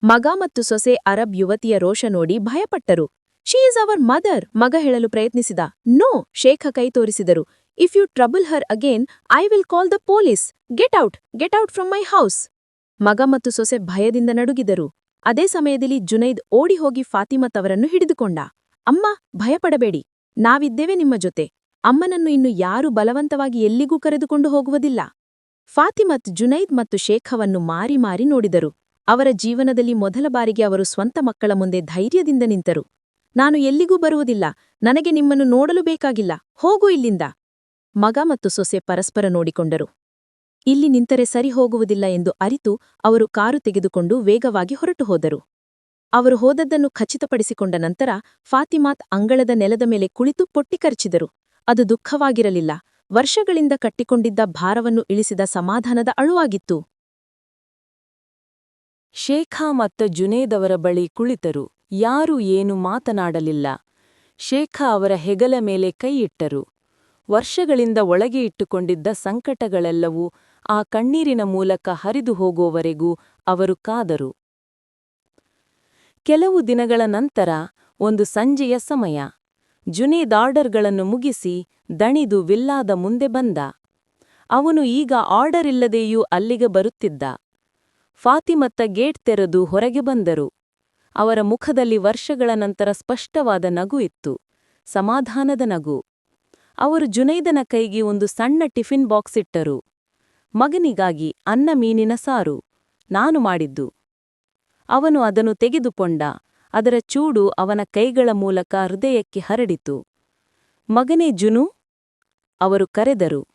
ಮಗ ಮತ್ತು ಸೊಸೆ ಅರಬ್ ಯುವತಿಯ ರೋಷ ನೋಡಿ ಭಯಪಟ್ಟರು. ಶಿ ಈಸ್ ಅವರ್ ಮದರ್, ಮಗ ಹೇಳಲು ಪ್ರಯತ್ನಿಸಿದ. ನೋ, ಶೇಖ ಕೈ ತೋರಿಸಿದರು. If you trouble her again, I will call the police. Get out get out from my house. ಮಗ ಮತ್ತು ಸೊಸೆ ಭಯದಿಂದ ನಡುಗಿದರು. ಅದೇ ಸಮಯದಲ್ಲಿ ಜುನೈದ್ ಓಡಿ ಹೋಗಿ ಫಾತಿಮತ್ ಅವರನ್ನು ಹಿಡಿದುಕೊಂಡ. ಅಮ್ಮ, ಭಯಪಡಬೇಡಿ. ನಾವಿದ್ದೇವೆ ನಿಮ್ಮ ಜೊತೆ. ಅಮ್ಮನನ್ನು ಇನ್ನು ಯಾರೂ ಬಲವಂತವಾಗಿ ಎಲ್ಲಿಗೂ ಕರೆದುಕೊಂಡು ಹೋಗುವುದಿಲ್ಲ. ಫಾತಿಮತ್, ಜುನೈದ್ ಮತ್ತು ಶೇಖವನ್ನು ಮಾರಿ ಮಾರಿ ನೋಡಿದರು. ಅವರ ಜೀವನದಲ್ಲಿ ಮೊದಲ ಬಾರಿಗೆ ಅವರು ಸ್ವಂತ ಮಕ್ಕಳ ಮುಂದೆ ಧೈರ್ಯದಿಂದ ನಿಂತರು. ನಾನು ಎಲ್ಲಿಗೂ ಬರುವುದಿಲ್ಲ. ನನಗೆ ನಿಮ್ಮನ್ನು ನೋಡಲು ಬೇಕಾಗಿಲ್ಲ. ಹೋಗು ಇಲ್ಲಿಂದ. ಮಗ ಮತ್ತು ಸೊಸೆ ಪರಸ್ಪರ ನೋಡಿಕೊಂಡರು. ಇಲ್ಲಿ ನಿಂತರೆ ಸರಿ ಹೋಗುವುದಿಲ್ಲ ಎಂದು ಅರಿತು ಅವರು ಕಾರು ತೆಗೆದುಕೊಂಡು ವೇಗವಾಗಿ ಹೊರಟು ಹೋದರು. ಅವರು ಹೋದದ್ದನ್ನು ಖಚಿತಪಡಿಸಿಕೊಂಡ ನಂತರ ಫಾತಿಮಾತ್ ಅಂಗಳದ ನೆಲದ ಮೇಲೆ ಕುಳಿತು ಪೊಟ್ಟಿ ಕರ್ಚಿದರು. ಅದು ದುಃಖವಾಗಿರಲಿಲ್ಲ. ವರ್ಷಗಳಿಂದ ಕಟ್ಟಿಕೊಂಡಿದ್ದ ಭಾರವನ್ನು ಇಳಿಸಿದ ಸಮಾಧಾನದ ಅಳುವಾಗಿತ್ತು. ಶೇಖಾ ಮತ್ತು ಜುನೇದವರ ಬಳಿ ಕುಳಿತರು. ಯಾರೂ ಏನು ಮಾತನಾಡಲಿಲ್ಲ. ಶೇಖಾ ಅವರ ಹೆಗಲ ಮೇಲೆ ಕೈಯಿಟ್ಟರು ವರ್ಷಗಳಿಂದ ಒಳಗೆ ಇಟ್ಟುಕೊಂಡಿದ್ದ ಸಂಕಟಗಳೆಲ್ಲವೂ ಆ ಕಣ್ಣೀರಿನ ಮೂಲಕ ಹರಿದು ಹೋಗುವವರೆಗೂ ಅವರು ಕಾದರು. ಕೆಲವು ದಿನಗಳ ನಂತರ ಒಂದು ಸಂಜೆಯ ಸಮಯ. ಜುನೇದ್ ಆರ್ಡರ್ಗಳನ್ನು ಮುಗಿಸಿ ದಣಿದು ವಿಲ್ಲಾದ ಮುಂದೆ ಬಂದ. ಅವನು ಈಗ ಆರ್ಡರ್ ಇಲ್ಲದೆಯೂ ಅಲ್ಲಿಗೆ ಬರುತ್ತಿದ್ದ. ಫಾತಿಮತ್ತ ಗೇಟ್ ತೆರೆದು ಹೊರಗೆ ಬಂದರು. ಅವರ ಮುಖದಲ್ಲಿ ವರ್ಷಗಳ ನಂತರ ಸ್ಪಷ್ಟವಾದ ನಗು ಇತ್ತು. ಸಮಾಧಾನದ ನಗು. ಅವರು ಜುನೈದನ ಕೈಗೆ ಒಂದು ಸಣ್ಣ ಟಿಫಿನ್ ಬಾಕ್ಸ್ ಇಟ್ಟರು. ಮಗನಿಗಾಗಿ ಅನ್ನ ಮೀನಿನ ಸಾರು. ನಾನು ಮಾಡಿದ್ದು. ಅವನು ಅದನ್ನು ತೆಗೆದುಕೊಂಡ. ಅದರ ಚೂಡು ಅವನ ಕೈಗಳ ಮೂಲಕ ಹೃದಯಕ್ಕೆ ಹರಡಿತು. ಮಗನೇ ಜುನು, ಅವರು ಕರೆದರು.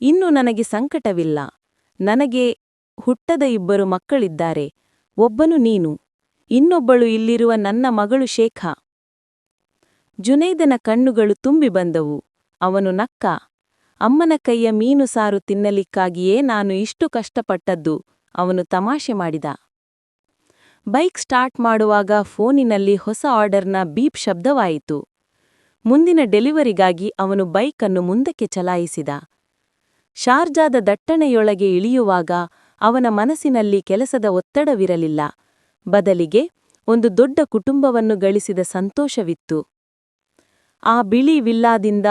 ಇನ್ನು ನನಗೆ ಸಂಕಟವಿಲ್ಲ. ನನಗೆ ಹುಟ್ಟದ ಇಬ್ಬರು ಮಕ್ಕಳಿದ್ದಾರೆ. ಒಬ್ಬನು ನೀನು. ಇನ್ನೊಬ್ಬಳು ಇಲ್ಲಿರುವ ನನ್ನ ಮಗಳು ಶೇಖ. ಜುನೈದನ ಕಣ್ಣುಗಳು ತುಂಬಿ ಬಂದವು. ಅವನು ನಕ್ಕ ಅಮ್ಮನ ಕೈಯ ಮೀನು ಸಾರು ತಿನ್ನಲಿಕ್ಕಾಗಿಯೇ ನಾನು ಇಷ್ಟು ಕಷ್ಟಪಟ್ಟದ್ದು, ಅವನು ತಮಾಷೆ ಮಾಡಿದ. ಬೈಕ್ ಸ್ಟಾರ್ಟ್ ಮಾಡುವಾಗ ಫೋನಿನಲ್ಲಿ ಹೊಸ ಆರ್ಡರ್ನ ಬೀಪ್ ಶಬ್ದವಾಯಿತು. ಮುಂದಿನ ಡೆಲಿವರಿಗಾಗಿ ಅವನು ಬೈಕನ್ನು ಮುಂದಕ್ಕೆ ಚಲಾಯಿಸಿದ. ಶಾರ್ಜಾದ ದಟ್ಟಣೆಯೊಳಗೆ ಇಳಿಯುವಾಗ ಅವನ ಮನಸ್ಸಿನಲ್ಲಿ ಕೆಲಸದ ಒತ್ತಡವಿರಲಿಲ್ಲ. ಬದಲಿಗೆ ಒಂದು ದೊಡ್ಡ ಕುಟುಂಬವನ್ನು ಗಳಿಸಿದ ಸಂತೋಷವಿತ್ತು. ಆ ಬಿಳಿ ವಿಲ್ಲಾದಿಂದ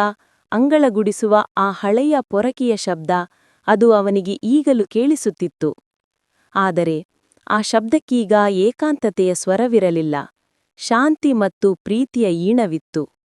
ಅಂಗಳಗುಡಿಸುವ ಆ ಹಳೆಯ ಪೊರಕಿಯ ಶಬ್ದ ಅದು ಅವನಿಗೆ ಈಗಲೂ ಕೇಳಿಸುತ್ತಿತ್ತು. ಆದರೆ ಆ ಶಬ್ದಕ್ಕೀಗ ಏಕಾಂತತೆಯ ಸ್ವರವಿರಲಿಲ್ಲ. ಶಾಂತಿ ಮತ್ತು ಪ್ರೀತಿಯ ಈಣವಿತ್ತು.